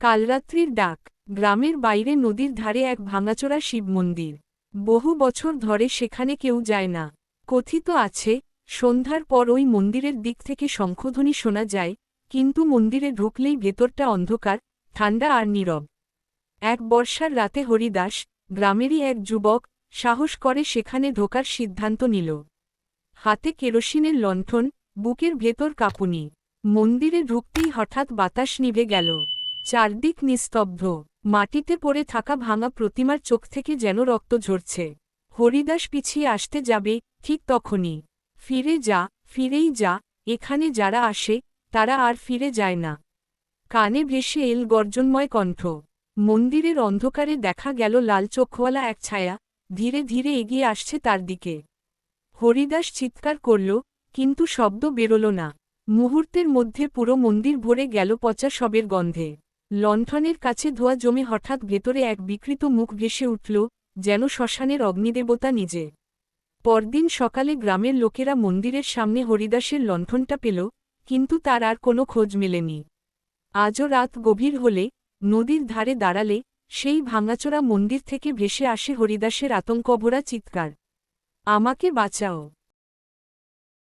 কালরাত্রির ডাক। গ্রামের বাইরে নদীর ধারে এক ভাঙাচোরা শিব মন্দির। বহু বছর ধরে সেখানে কেউ যায় না। কথিত আছে, সন্ধ্যার পর ওই মন্দিরের দিক থেকে শঙ্খধ্বনি শোনা যায়, কিন্তু মন্দিরে ঢুকলেই ভেতরটা অন্ধকার, ঠান্ডা আর নীরব। এক বর্ষার রাতে হরিদাস, গ্রামেরই এক যুবক, সাহস করে সেখানে ঢোকার সিদ্ধান্ত নিল। হাতে কেরোসিনের লণ্ঠন, বুকের ভেতর কাঁপুনি। মন্দিরে ঢুকতেই হঠাৎ বাতাস নিভে গেল। চারদিক নিস্তব্ধ। মাটিতে পড়ে থাকা ভাঙা প্রতিমার চোখ থেকে যেন রক্ত ঝরছে। হরিদাস পিছিয়ে আসতে যাবে, ঠিক তখনই। ফিরে যা, ফিরেই যা, এখানে যারা আসে, তারা আর ফিরে যায় না। কানে ভেসে এল গর্জনময় কণ্ঠ। মন্দিরের অন্ধকারে দেখা গেল লাল চোখওয়ালা এক ছায়া, ধীরে ধীরে এগিয়ে আসছে তার দিকে। হরিদাস চিৎকার করল, কিন্তু শব্দ বেরোল না। মুহূর্তের মধ্যে পুরো মন্দির ভরে গেল পচা সবের গন্ধে। লণ্ঠনের কাছে ধোয়া জমে হঠাৎ ভেতরে এক বিকৃত মুখ ভেসে উঠল, যেন শ্মশানের অগ্নিদেবতা নিজে। পরদিন সকালে গ্রামের লোকেরা মন্দিরের সামনে হরিদাসের লণ্ঠনটা পেল, কিন্তু তার আর কোনো খোঁজ মেলেনি। আজও রাত গভীর হলে, নদীর ধারে দাঁড়ালে, সেই ভাঙাচোরা মন্দির থেকে ভেসে আসে হরিদাসের আতঙ্কভরা চিৎকার। আমাকে বাঁচাও।